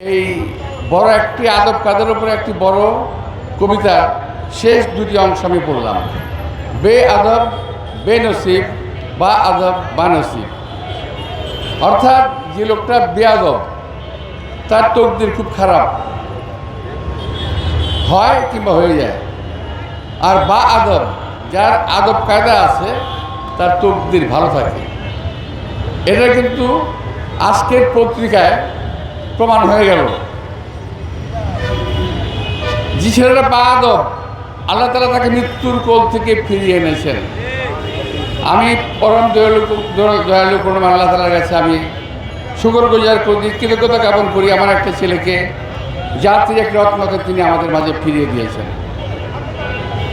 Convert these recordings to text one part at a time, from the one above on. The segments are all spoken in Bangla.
এই বড় একটি আদব কাদের উপরে একটি বড় কবিতা, শেষ দুটি অংশ আমি পড়লাম। বে আদব, বে নসিব, বা আদব, বা নসিব। অর্থাৎ যে লোকটা বেয়াদব তার তকদির খুব খারাপ। হয় কিংবা হয়ে যায়। আর বা আদব, যার আদব কায়দা আছে, তার তকদির ভালো থাকে। এটা কিন্তু আজকের পত্রিকায় প্রমাণ হয়ে গেল। যে ছেলেটা বা আদব আল্লাহ তালা তাকে মৃত্যুর কোল থেকে ফিরিয়ে এনেছেন। আমি পরম দয়ালু দয়ালু করুন আল্লাহ তালার কাছে আমি শুকর গুজার করি, কৃতজ্ঞতা জ্ঞাপন করি আমার একটা ছেলেকে, জাতির এক রত্নকে তিনি আমাদের মাঝে ফিরিয়ে দিয়েছেন।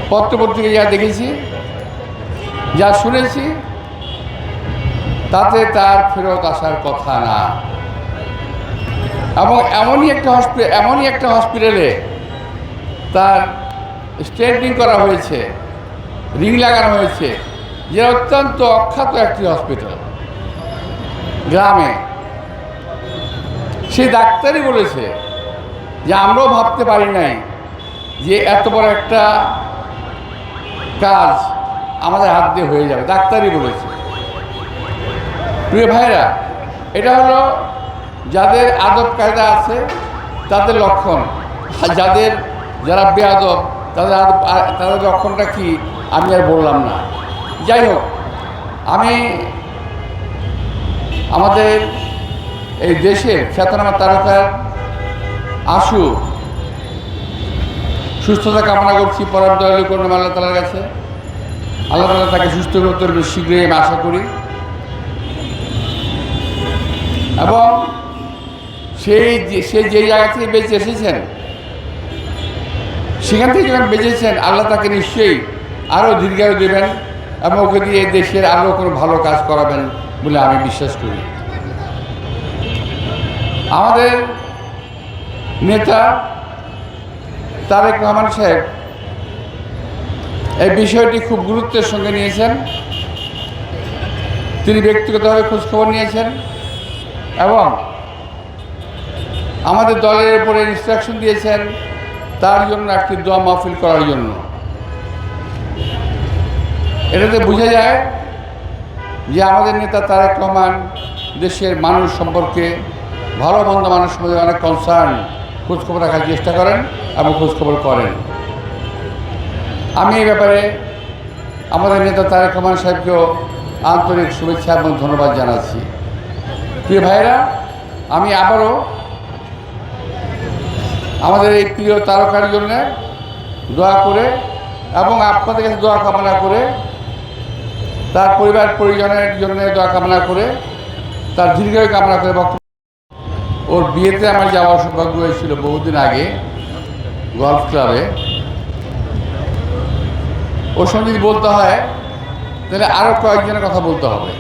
পত্রপত্রিকা যা দেখেছি, যা শুনেছি, তাতে তার ফেরত আসার কথা না। এবং এমনই একটা হসপিটাল এমনই একটা হসপিটালে তার স্ট্রেটনিং করা হয়েছে রিং লাগানো হয়েছে, যে অত্যন্ত অখ্যাত একটি হসপিটাল গ্রামে। সে ডাক্তারই বলেছে যে আমরাও ভাবতে পারি নাই যে এত বড় একটা কাজ আমাদের হাত দিয়ে হয়ে যাবে। ডাক্তারই বলেছে। প্রিয় ভাইরা, এটা হলো যাদের আদব কায়দা আছে, তাদের লক্ষণ। আর যাদের, যারা বেআদব, তাদের আদব তাদের লক্ষণটা কি, আমি আর বললাম না। যাই হোক, আমি আমাদের এই দেশের খ্যাতনামা তারকার আশু সুস্থতা কামনা করছি, পরম দয়ালু করুন আল্লাহ তালার কাছে। আল্লাহ তালা তাকে সুস্থ করতে শীঘ্রই, আমি আশা করি। এবং সেই সে যে জায়গা থেকে বেঁচে এসেছেন, সেখান থেকে যখন বেঁচেছেন, আল্লাহ তাকে নিশ্চয়ই আরও দীর্ঘায়ু দেবেন এবং ওকে দিয়ে দেশের আরও কোনো ভালো কাজ করাবেন বলে আমি বিশ্বাস করি। আমাদের নেতা তারেক রহমান সাহেব এই বিষয়টি খুব গুরুত্বের সঙ্গে নিয়েছেন। তিনি ব্যক্তিগতভাবে খোঁজখবর নিয়েছেন এবং আমাদের দলের উপরে ইনস্ট্রাকশন দিয়েছেন, তার জন্য একটি দোয়া মাহফিল করার জন্য। এটাতে বোঝা যায় যে আমাদের নেতা তারেক রহমান দেশের মানুষ সম্পর্কে, ভালো মন্দ মানুষ সম্পর্কে অনেক কনসার্ন খোঁজখবর রাখার চেষ্টা করেন এবং খোঁজখবর করেন। আমি এই ব্যাপারে আমাদের নেতা তারেক রহমান সাহেবকেও আন্তরিক শুভেচ্ছা এবং ধন্যবাদ জানাচ্ছি। প্রিয় ভাইরা আমি আবারও আমাদের এই প্রিয় তারকার জন্য দোয়া করে এবং আপনাদের কাছে দোয়া কামনা করে, তার পরিবার পরিজনের জন্য দোয়া কামনা করে, তার দীর্ঘায়ু কামনা করে বক্তব্য ওর বিয়েতে আমার যাওয়ার সৌভাগ্য হয়েছিল বহুদিন আগে গলফ ক্লাবে। ওর সঙ্গে যদি বলতে হয়, তাহলে আরও কয়েকজনের কথা বলতে হবে।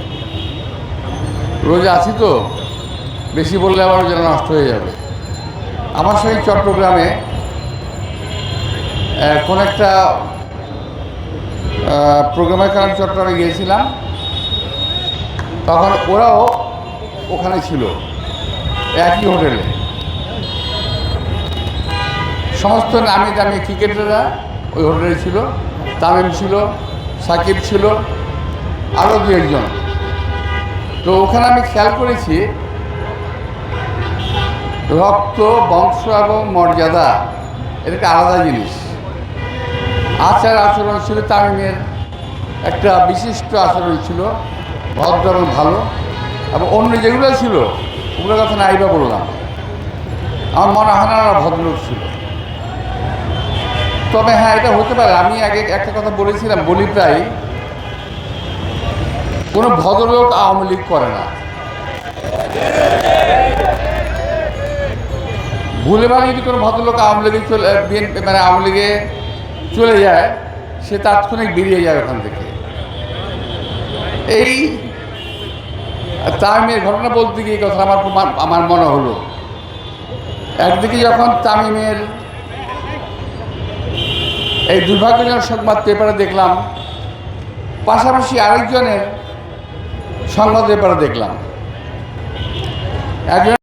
রোজ আছি তো, বেশি বললে আবার যেন নষ্ট হয়ে যাবে। আমার সঙ্গে চট্টগ্রামে কোন একটা প্রোগ্রামের কারণে চট্টগ্রামে গিয়েছিলাম। তখন ওরাও ওখানে ছিল, একই হোটেলে। সমস্ত নামি দামি ক্রিকেটাররা ওই হোটেলে ছিল, তামিম ছিল, সাকিব ছিল আরও দু একজন। তো ওখানে আমি খেয়াল করেছি রক্ত, বংশ এবং মর্যাদা এটা একটা আলাদা জিনিস। আচার আচরণ ছিল তামিমের একটা বিশিষ্ট আচরণ ছিল, ভদ্র ভালো, এবং অন্য যেগুলো ছিল, ওগুলোর কথা নাইবা বললাম। আমার মনে হয় না ভদ্রলোক ছিল। তবে হ্যাঁ এটা হতে পারে। আমি আগে একটা কথা বলেছিলাম, বলি প্রায় কোনো ভদ্রলোক আওয়ামী লীগ করে না। ভুলে ভাবে যদি কোনো ভদ্রলোক আওয়ামী লীগে চলে, বিএনপি মানে আওয়ামী লীগে চলে যায়, সে তাৎক্ষণিক বেরিয়ে যায় ওখান থেকে। এই তামিমের ঘটনা বলতে গিয়ে কথা আমার আমার মনে হলো। একদিকে যখন তামিমের এই দুর্ভাগ্যজনক সংবাদ পেপারে দেখলাম, পাশাপাশি আরেকজনের সংবাদ পেপারে দেখলাম। একজন